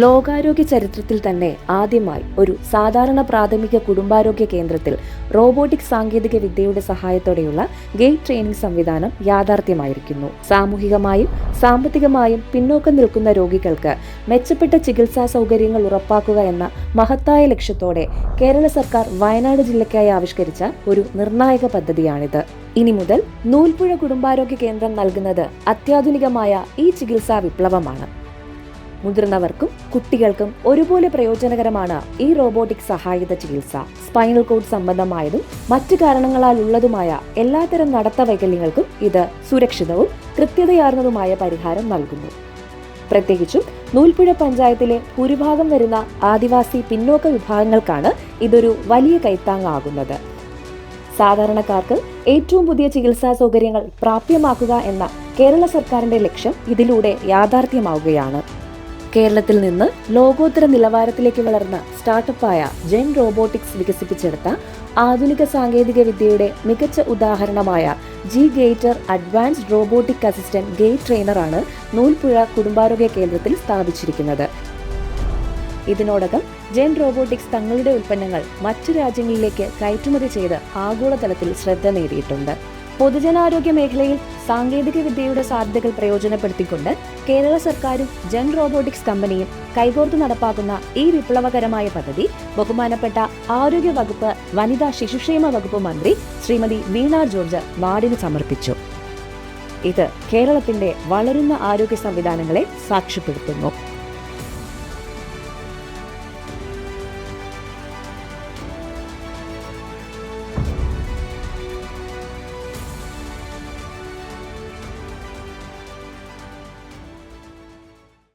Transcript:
ലോകാരോഗ്യ ചരിത്രത്തിൽ തന്നെ ആദ്യമായി ഒരു സാധാരണ പ്രാഥമിക കുടുംബാരോഗ്യ കേന്ദ്രത്തിൽ റോബോട്ടിക് സാങ്കേതിക വിദ്യയുടെ സഹായത്തോടെയുള്ള ഗേറ്റ് ട്രെയിനിംഗ് സംവിധാനം യാഥാർത്ഥ്യമായിരിക്കുന്നു. സാമൂഹികമായും സാമ്പത്തികമായും പിന്നോക്കം നിൽക്കുന്ന രോഗികൾക്ക് മെച്ചപ്പെട്ട ചികിത്സാ സൗകര്യങ്ങൾ ഉറപ്പാക്കുക എന്ന മഹത്തായ ലക്ഷ്യത്തോടെ കേരള സർക്കാർ വയനാട് ജില്ലയ്ക്കായി ആവിഷ്കരിച്ച ഒരു നിർണായക പദ്ധതിയാണിത്. ഇനി മുതൽ നൂൽപ്പുഴ കുടുംബാരോഗ്യ കേന്ദ്രം നൽകുന്നത് അത്യാധുനികമായ ഈ ചികിത്സാ വിപ്ലവമാണ്. മുതിർന്നവർക്കും കുട്ടികൾക്കും ഒരുപോലെ പ്രയോജനകരമാണ് ഈ റോബോട്ടിക് സഹായത ചികിത്സ. സ്പൈനൽ കോഡ് സംബന്ധമായതും മറ്റു കാരണങ്ങളാൽ ഉള്ളതുമായ എല്ലാത്തരം നടത്ത വൈകല്യങ്ങൾക്കും ഇത് സുരക്ഷിതവും കൃത്യതയാർന്നതുമായ പരിഹാരം നൽകുന്നു. പ്രത്യേകിച്ചും നൂൽപ്പുഴ പഞ്ചായത്തിലെ ഭൂരിഭാഗം വരുന്ന ആദിവാസി പിന്നോക്ക വിഭാഗങ്ങൾക്കാണ് ഇതൊരു വലിയ കൈത്താങ്ങാകുന്നത്. സാധാരണക്കാർക്ക് ഏറ്റവും പുതിയ ചികിത്സാ സൗകര്യങ്ങൾ പ്രാപ്യമാക്കുക എന്ന കേരള സർക്കാരിന്റെ ലക്ഷ്യം ഇതിലൂടെ യാഥാർത്ഥ്യമാവുകയാണ്. കേരളത്തിൽ നിന്ന് ലോകോത്തര നിലവാരത്തിലേക്ക് വളർന്ന സ്റ്റാർട്ടപ്പായ ജെൻ റോബോട്ടിക്സ് വികസിപ്പിച്ചെടുത്ത ആധുനിക സാങ്കേതിക വിദ്യയുടെ മികച്ച ഉദാഹരണമായ G gaiter advanced robotic assistant gait ട്രെയിനറാണ് Noolpuzha കുടുംബാരോഗ്യ കേന്ദ്രത്തിൽ സ്ഥാപിച്ചിരിക്കുന്നത്. ഇതിനോടകം ജെൻ റോബോട്ടിക്സ് തങ്ങളുടെ ഉൽപ്പന്നങ്ങൾ മറ്റു രാജ്യങ്ങളിലേക്ക് കയറ്റുമതി ചെയ്ത് ആഗോളതലത്തിൽ ശ്രദ്ധ നേടിയിട്ടുണ്ട്. പൊതുജനാരോഗ്യ മേഖലയിൽ സാങ്കേതിക വിദ്യയുടെ സാധ്യതകൾ പ്രയോജനപ്പെടുത്തിക്കൊണ്ട് കേരള സർക്കാരും ജൻ റോബോട്ടിക്സ് കമ്പനിയും കൈകോർത്ത് നടപ്പാക്കുന്ന ഈ വിപ്ലവകരമായ പദ്ധതി ബഹുമാനപ്പെട്ട ആരോഗ്യ വകുപ്പ് വനിതാ ശിശുക്ഷേമ വകുപ്പ് മന്ത്രി ശ്രീമതി വീണ ജോർജ് നാടിന് സമർപ്പിച്ചു. ഇത് കേരളത്തിന്റെ വളരുന്ന ആരോഗ്യ സംവിധാനങ്ങളെ സാക്ഷ്യപ്പെടുത്തുന്നു.